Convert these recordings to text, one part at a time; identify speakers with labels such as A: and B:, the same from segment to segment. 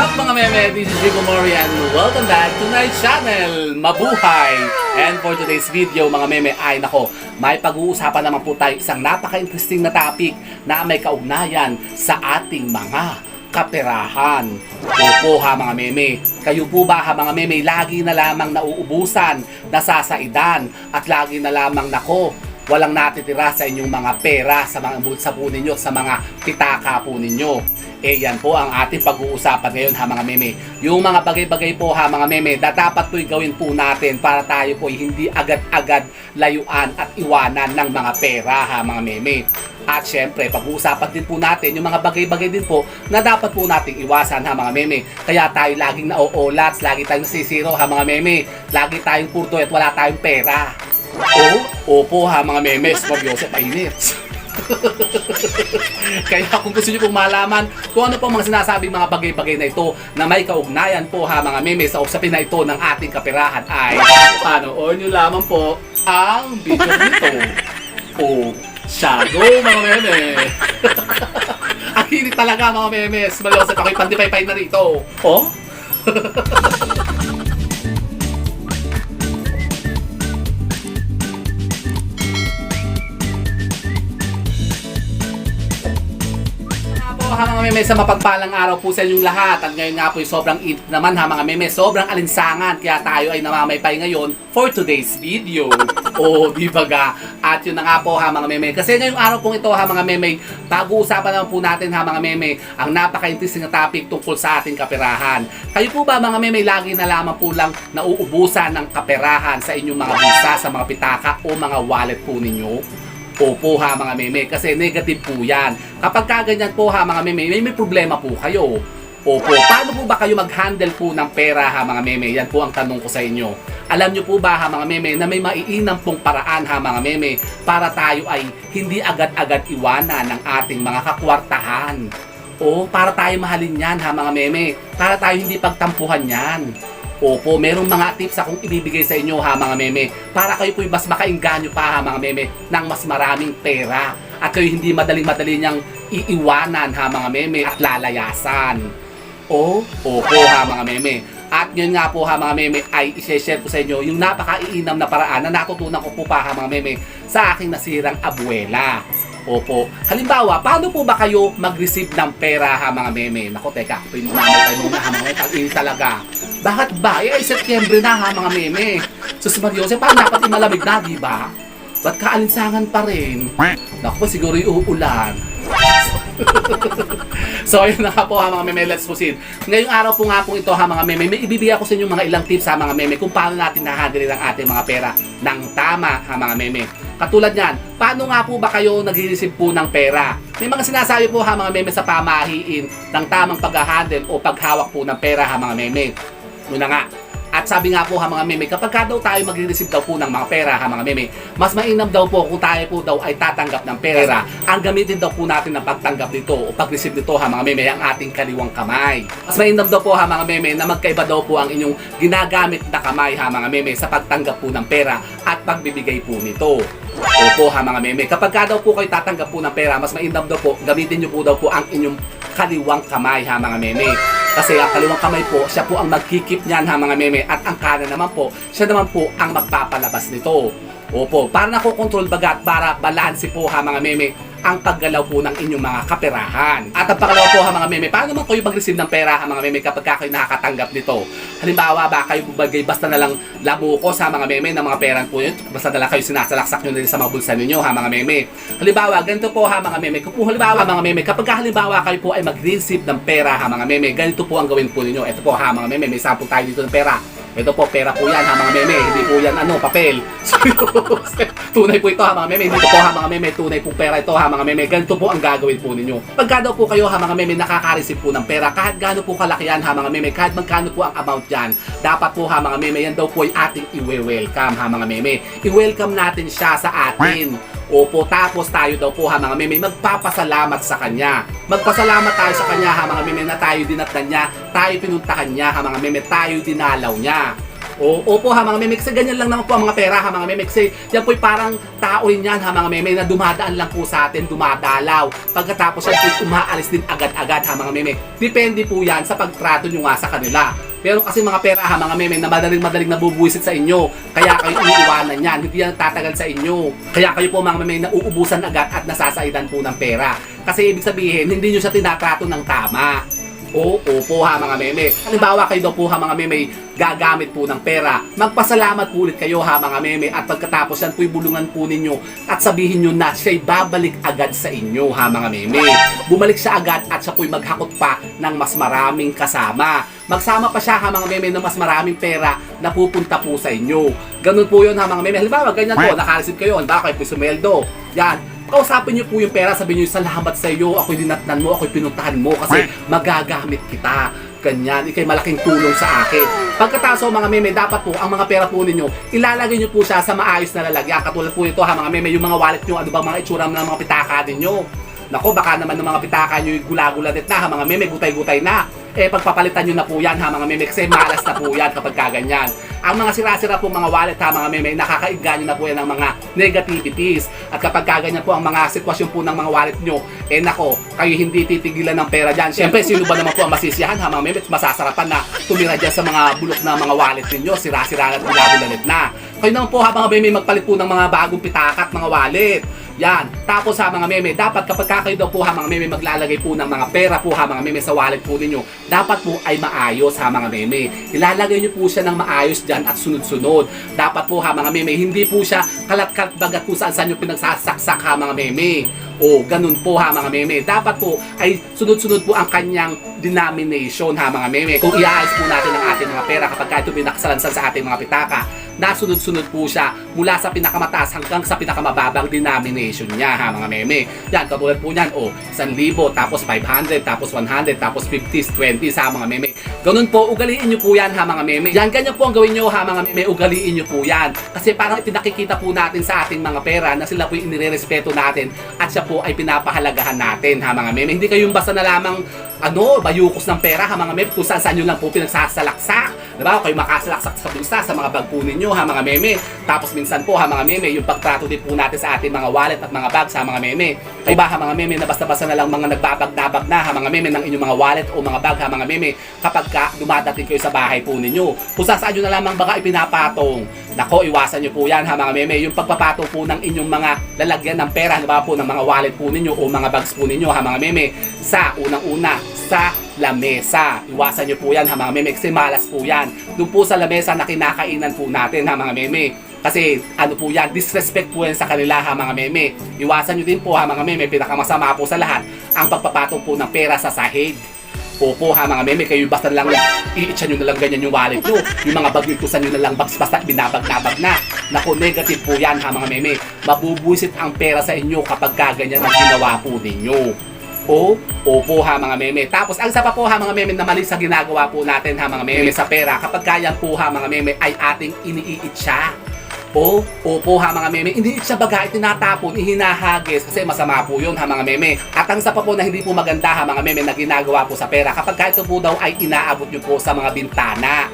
A: up mga meme? This is Rico Mori and welcome back to my channel, Mabuhay! And for today's video mga meme ay nako, may pag-uusapan naman po tayo isang napaka-interesting na topic na may kaugnayan sa ating mga kaperahan. Opo ha mga meme, kayo po ba ha mga meme lagi na lamang nauubusan, nasasaidan at lagi na lamang nako walang natitira sa inyong mga pera sa mga bulsa po ninyo, sa mga pitaka po ninyo. Eh yan po ang ating pag-uusapan ngayon ha mga meme. Yung mga bagay-bagay po ha mga meme, na dapat po'y gawin po natin para tayo po'y hindi agad-agad layuan at iwanan ng mga pera ha mga meme. At syempre, pag-uusapan din po natin yung mga bagay-bagay din po na dapat po nating iwasan ha mga meme. Kaya tayo laging na-oolats, lagi tayong sisiro ha mga meme. Lagi tayong kurdo at wala tayong pera. Oo, opo ha mga memes, Bob Joseph. Kaya kung gusto niyo pong malaman kung ano pong mga sinasabing mga bagay-bagay na ito na may kaugnayan po ha mga memes sa usapin na ito ng ating kapirahan ay panoorin niyo lamang po ang video nito. O, shadow mga meme. ang hinit talaga mga memes. Malyosep ako'y pandipay-pay na rito. Oh? Ha mga meme, sa mapagpalang araw po sa inyong lahat. At ngayon nga po sobrang init naman ha mga meme, sobrang alinsangan. Kaya tayo ay namamaypay ngayon for today's video. o di ba ga? At yun na nga po ha mga meme. Kasi ngayong araw pong ito ha mga meme, pag-uusapan naman po natin ha mga meme, ang napaka-interesting na topic tungkol sa ating kaperahan. Kayo po ba mga meme, lagi na lamang po lang nauubusan ng kaperahan sa inyong mga bulsa, sa mga pitaka o mga wallet po ninyo? Opo ha mga meme, kasi negative po yan. Kapag kaganyan po ha mga meme, may, may problema po kayo. Opo, paano po ba kayo mag-handle po ng pera ha mga meme? Yan po ang tanong ko sa inyo. Alam nyo po ba ha mga meme na may maiinam pong paraan ha mga meme para tayo ay hindi agad-agad iwanan ng ating mga kakwartahan. O para tayo mahalin yan ha mga meme. Para tayo hindi pagtampuhan yan. Opo, merong mga tips akong ibibigay sa inyo ha mga meme para kayo po'y mas makainganyo pa ha mga meme ng mas maraming pera at kayo hindi madaling-madali niyang iiwanan ha mga meme at lalayasan. O, opo ha mga meme. At yun nga po ha mga meme ay i-share ko sa inyo yung napakaiinam na paraan na natutunan ko po pa ha mga meme sa aking nasirang abuela. Opo. Halimbawa, paano po ba kayo mag-receive ng pera ha mga meme? Nako, teka, pinumamay tayo muna ha mga meme. Ang talaga. Bakit ba? Eh, ay Setyembre na ha mga meme. Sus Mariose, parang dapat imalamig na, di ba? Ba't kaalinsangan pa rin? Naku, siguro yung uulan. so, ayun na nga po ha mga meme, let's proceed. Ngayong araw po nga po ito ha mga meme, may ibibigay ako sa inyo mga ilang tips ha mga meme kung paano natin nahandle ang ating mga pera ng tama ha mga meme. Katulad yan, paano nga po ba kayo nag-receive po ng pera? May mga sinasabi po ha mga meme sa pamahiin ng tamang pag-handle o paghawak po ng pera ha mga meme. Una nga, at sabi nga po ha mga meme, kapag ka daw tayo magre-receive daw po ng mga pera ha mga meme, mas mainam daw po kung tayo po daw ay tatanggap ng pera, ang gamitin daw po natin ng pagtanggap nito o pag-receive nito ha mga meme, ang ating kaliwang kamay. Mas mainam daw po ha mga meme na magkaiba daw po ang inyong ginagamit na kamay ha mga meme sa pagtanggap po ng pera at pagbibigay po nito. Opo ha mga meme, kapag ka daw po kayo tatanggap po ng pera, mas mainam daw po, gamitin nyo po daw po ang inyong kaliwang kamay ha mga meme. Kasi ang kaliwang kamay po, siya po ang magkikip niyan ha mga meme at ang kanan naman po, siya naman po ang magpapalabas nito. Opo, para nakokontrol baga at para balanse po ha mga meme ang paggalaw po ng inyong mga kaperahan. At ang pangalawa po ha mga meme, paano naman kayo mag-receive ng pera ha mga meme kapag ka kayo nakakatanggap nito? Halimbawa ba kayo bubagay basta na lang labukos ha mga meme ng mga peran po yun, basta na lang kayo sinasalaksak nyo sa mga bulsa ninyo ha mga meme. Halimbawa, ganito po ha mga meme, kung halimbawa mga meme, kapag ka halimbawa kayo po ay mag-receive ng pera ha mga meme, ganito po ang gawin po ninyo. Ito po ha mga meme, may sample tayo dito ng pera. Ito po, pera po yan ha mga meme, hindi po yan ano, papel. tunay po ito ha mga meme, hindi po ha mga meme, tunay po pera ito ha mga meme. Ganito po ang gagawin po ninyo. Pagka daw po kayo ha mga meme nakaka-receive po ng pera, kahit gaano po kalaki yan ha mga meme, kahit magkano po ang amount dyan, dapat po ha mga meme, yan daw po ay ating i-welcome ha mga meme. I-welcome natin siya sa atin. Opo, tapos tayo daw po ha mga meme, magpapasalamat sa kanya. Magpasalamat tayo sa kanya ha mga meme na tayo dinatnan niya, tayo pinuntahan niya ha mga meme, tayo dinalaw niya. O, opo ha mga meme, kasi ganyan lang naman po ang mga pera ha mga meme. Kasi yan po'y parang tao rin yan ha mga meme na dumadaan lang po sa atin, dumadalaw. Pagkatapos yan po'y umaalis din agad-agad ha mga meme. Depende po yan sa pagtrato nyo nga sa kanila. Pero kasi mga pera ha mga meme na madaling-madaling nabubuisit sa inyo. Kaya kayo iniiwanan yan. Hindi yan tatagal sa inyo. Kaya kayo po mga meme na uubusan agad at nasasaidan po ng pera. Kasi ibig sabihin, hindi nyo siya tinatrato ng tama. Opo ha mga meme. Halimbawa kayo daw po ha mga meme, gagamit po ng pera. Magpasalamat po ulit kayo ha mga meme at pagkatapos yan po'y bulungan po ninyo at sabihin nyo na siya'y babalik agad sa inyo ha mga meme. Bumalik siya agad at siya po'y maghakot pa ng mas maraming kasama. Magsama pa siya ha mga meme ng mas maraming pera na pupunta po sa inyo. Ganun po yun ha mga meme. Halimbawa ganyan po, nakareceive kayo, halimbawa kayo po sumeldo. Yan, kausapin niyo po yung pera, sabihin niyo, salamat sa iyo, ako'y dinatnan mo, ako'y pinuntahan mo kasi magagamit kita. Ganyan, ikay malaking tulong sa akin. Pagkatapos mga meme, dapat po, ang mga pera po ninyo, ilalagay niyo po siya sa maayos na lalagyan. Katulad po ito ha mga meme, yung mga wallet niyo, ano ba mga itsura ng mga pitaka ninyo. Nako, baka naman ng mga pitaka nyo yung gula-gulatit na ha mga meme, gutay-gutay na. Eh, pagpapalitan nyo na po yan ha mga meme, kasi malas na po yan kapag kaganyan. Ang mga sira-sira po mga wallet ha mga meme, nakakaigga nyo na po yan ng mga negativities. At kapag kaganyan po ang mga sitwasyon po ng mga wallet nyo, eh nako, kayo hindi titigilan ng pera dyan. Siyempre, sino ba naman po ang masisiyahan ha mga meme, masasarapan na tumira dyan sa mga bulok na mga wallet ninyo, sira-sira at gula-gulatit na. Kayo naman po ha mga meme, magpalit po ng mga bagong pitaka at mga wallet. Yan. Tapos sa mga meme, dapat kapag kayo daw po ha mga meme maglalagay po ng mga pera po ha mga meme sa wallet po ninyo, dapat po ay maayos ha mga meme. Ilalagay nyo po siya ng maayos dyan at sunod-sunod. Dapat po ha mga meme, hindi po siya kalat-kalat bagat kung saan saan nyo pinagsasaksak ha mga meme. O, ganun po ha mga meme. Dapat po ay sunod-sunod po ang kanyang denomination ha mga meme. Kung iaayos po natin ang ating mga pera kapag ito pinaksalansan sa ating mga pitaka, nasunod-sunod po siya mula sa pinakamataas hanggang sa pinakamababang denomination niya ha mga meme. Yan, katulad po niyan, o, 1,000, tapos 500, tapos 100, tapos 50, 20 sa mga meme. Ganun po, ugaliin nyo po yan ha mga meme. Yan, ganyan po ang gawin nyo ha mga meme, ugaliin nyo po yan. Kasi parang ipinakikita po natin sa ating mga pera na sila po yung inirerespeto natin at siya po ay pinapahalagahan natin ha mga meme. Hindi kayong basta na lamang ano, bayukos ng pera ha mga meme kung saan saan nyo lang po pinagsasalaksak. Diba? Kayo makasalaksak sa bulsa sa mga bag po ninyo ha mga meme. Tapos minsan po ha mga meme, yung pagtrato din po natin sa ating mga wallet at mga bags ha mga meme. Ay ba ha mga meme na basta-basta na lang mga nagbabag-nabag na ha mga meme ng inyong mga wallet o mga bag ha mga meme kapag ka dumadating kayo sa bahay po ninyo. Kung saan nyo na lamang baka ipinapatong. Nako, iwasan nyo po yan ha mga meme. Yung pagpapatong po ng inyong mga lalagyan ng pera, diba po ng mga wallet po ninyo o mga bags po ninyo ha mga meme. Sa unang-una, sa lamesa. Iwasan nyo po yan ha mga meme kasi malas po yan. Doon po sa lamesa na kinakainan po natin ha mga meme. Kasi ano po yan, disrespect po yan sa kanila ha mga meme. Iwasan nyo din po ha mga meme, pinakamasama po sa lahat, ang pagpapatong po ng pera sa sahig. Opo ha mga meme, kayo basta lang iitsa nyo na lang ganyan yung wallet nyo. Yung mga bag nyo, kusan nyo na lang bags basta binabag-nabag na. Naku, negative po yan ha mga meme. Mabubuisit ang pera sa inyo kapag kaganyan ang ginawa po ninyo. O, opo ha mga meme. Tapos ang isa po ha mga meme na mali sa ginagawa po natin ha mga meme sa pera. Kapag kaya po ha mga meme ay ating iniiitsa. O, opo ha mga meme, hindi siya baga itinatapon, ihinahagis kasi masama po yun ha mga meme. At ang isa po na hindi po maganda ha mga meme na ginagawa po sa pera, kapag kahit po daw ay inaabot nyo po sa mga bintana.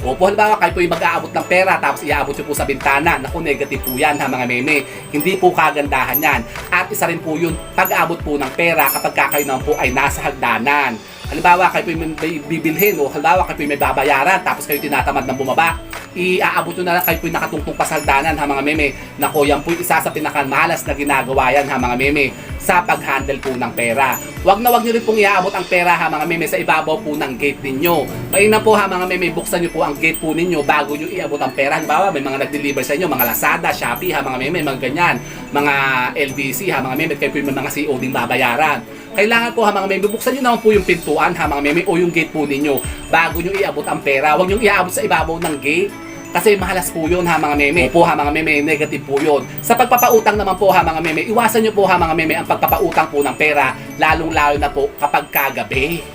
A: Opo, halimbawa kayo po yung mag-aabot ng pera tapos iaabot nyo po sa bintana. Naku, negative po yan ha mga meme. Hindi po kagandahan yan. At isa rin po yun, pag-aabot po ng pera kapag kakayo naman po ay nasa hagdanan. Halimbawa kayo po may bibilhin o halimbawa kayo po may babayaran tapos kayo tinatamad ng bumaba iaabot nyo na lang kayo po nakatungtong pa sa hagdanan ha mga meme. Nako, yan po isa sa pinakamalas na ginagawa yan ha mga meme sa pag-handle po ng pera. Huwag na huwag nyo rin pong iaabot ang pera ha mga meme sa ibabaw po ng gate ninyo. Mainam po ha mga meme, buksan nyo po ang gate po ninyo bago nyo iabot ang pera. Halimbawa, may mga nag-deliver sa inyo, mga Lazada, Shopee ha mga meme, mga ganyan. Mga LBC ha mga meme, kayo po yung mga COD babayaran. Kailangan po ha mga meme, buksan nyo naman po yung pintuan ha mga meme o yung gate po ninyo bago nyo iabot ang pera. Huwag nyo iabot sa ibabaw ng gate. Kasi mahalas po yun ha mga meme. Opo ha mga meme, negative po yun. Sa pagpapautang naman po ha mga meme, iwasan nyo po ha mga meme ang pagpapautang po ng pera, lalong lalo na po kapag kagabi.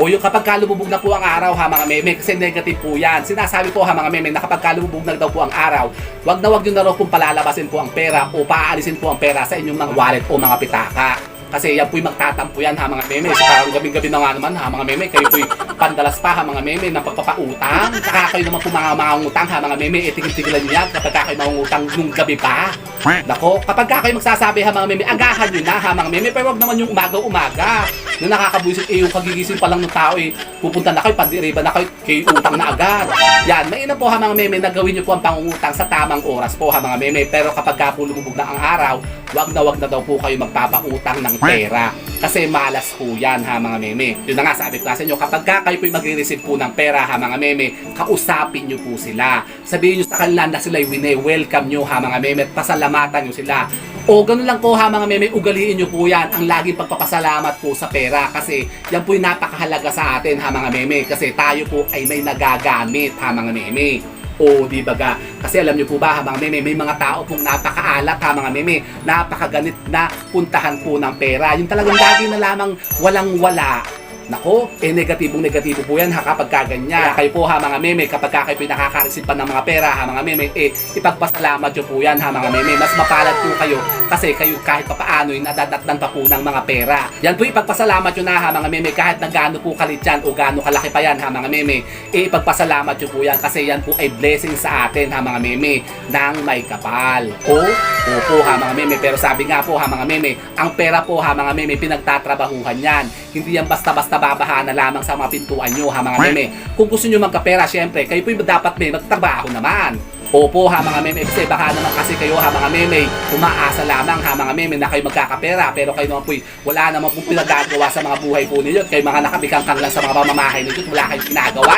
A: O yung kapag kalububog na po ang araw ha mga meme, kasi negative po yan. Sinasabi po ha mga meme na kapag kalububog na daw po ang araw, wag na wag nyo na raw pong palalabasin po ang pera o paaalisin po ang pera sa inyong mga wallet o mga pitaka. Kasi yan po'y magtatampo yan ha mga meme. So parang gabing-gabi na nga naman ha mga meme. Kayo po'y pandalas pa ha mga meme ng pagpapautang. Saka kayo naman po mga mga utang ha mga meme. E tigil-tigilan nyo yan kapag ka kayo mangungutang nung gabi pa. Nako, kapag ka kayo magsasabi ha mga meme, agahan nyo na ha mga meme. Pero wag naman yung umaga-umaga. Na nakakabuisit eh yung kagigising pa lang ng tao eh. Pupunta na kayo, pandiriba na kayo, kayo utang na agad. Yan, mainam po ha mga meme na gawin nyo po ang pangungutang sa tamang oras po ha mga meme. Pero kapag ka po lumubog na ang araw, wag na wag na daw po kayo magpapautang ng pera. Kasi malas po yan ha mga meme. Yun na nga sabi ko sa inyo, kapag ka kayo po magre-receive po ng pera ha mga meme, kausapin nyo po sila. Sabihin nyo sa kanila na sila wine-welcome nyo ha mga meme at pasalamatan nyo sila. O ganun lang po ha mga meme, ugaliin nyo po yan ang laging pagpapasalamat po sa pera kasi yan po yung napakahalaga sa atin ha mga meme kasi tayo po ay may nagagamit ha mga meme. O di ba ga? Kasi alam nyo po ba ha mga meme, may mga tao pong napakaalat ha mga meme, napakaganit na puntahan po ng pera. Yung talagang lagi na lamang walang wala Nako, eh negatibong negatibo po yan ha kapag kaganyan. Kaya kayo po ha mga meme, kapag ka kayo po nakaka-receive pa ng mga pera ha mga meme, eh ipagpasalamat nyo po yan ha mga meme. Mas mapalad po kayo kasi kayo kahit pa paano yung nadadatnan pa po ng mga pera. Yan po ipagpasalamat nyo na ha mga meme kahit na gaano po kalit yan o gaano kalaki pa yan ha mga meme. Eh ipagpasalamat nyo po yan kasi yan po ay blessing sa atin ha mga meme ng may kapal. O, opo ha mga meme. Pero sabi nga po ha mga meme, ang pera po ha mga meme pinagtatrabahuhan yan. Hindi yan basta-basta babaha na lamang sa mga pintuan nyo ha mga meme. Kung gusto nyo magkapera, syempre, kayo po yung dapat may magtrabaho naman. Opo ha mga meme, kasi baka naman kasi kayo ha mga meme, umaasa lamang ha mga meme na kayo magkakapera pero kayo naman po wala naman po pinagagawa sa mga buhay po ninyo at kayo mga nakabikangkang lang sa mga pamamahay ninyo at wala kayong ginagawa.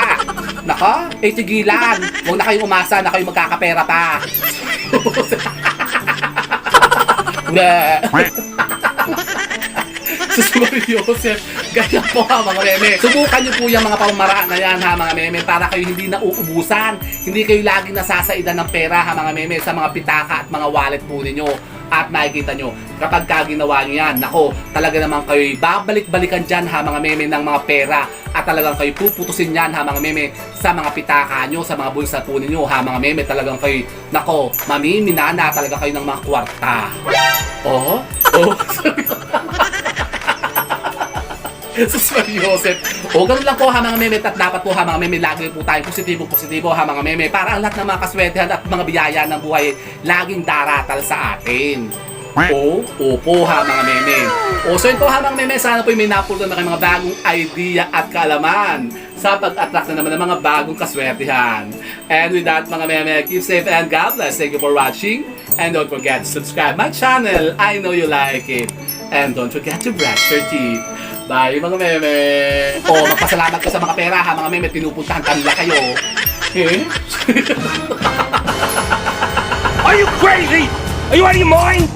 A: Nako, eh tigilan. Huwag na kayong umasa na kayo magkakapera pa. Bleh. Susunod Joseph. Ganyan po ha mga meme. Subukan niyo po yung mga pamamaraan na yan ha mga meme para kayo hindi na uubusan. Hindi kayo laging nasasaidan ng pera ha mga meme sa mga pitaka at mga wallet po ninyo. At nakikita nyo, kapag ka ginawa nyo yan, nako, talaga naman kayo babalik-balikan dyan ha mga meme ng mga pera at talagang kayo puputusin yan ha mga meme sa mga pitaka nyo, sa mga bulsa po ninyo ha mga meme talagang kayo, nako, mamiminana talaga kayo ng mga kwarta. Oh, oh, Sus Maria Joseph. O ganun lang po ha mga meme at dapat po ha mga meme lagi po tayo positibo positibo ha mga meme para ang lahat ng mga kaswertehan at mga biyaya ng buhay laging daratal sa atin. O, opo ha mga meme. O so yun po ha mga meme, sana po may napulot na mga bagong idea at kaalaman sa pag-attract na naman ng mga bagong kaswertehan. And with that mga meme, keep safe and God bless. Thank you for watching. And don't forget to subscribe my channel. I know you like it. And don't forget to brush your teeth. Bye mga meme. O, magpasalamat ka sa mga pera ha mga meme. Pinupuntahan kanila kayo. Eh?
B: Are you crazy? Are you out of your mind?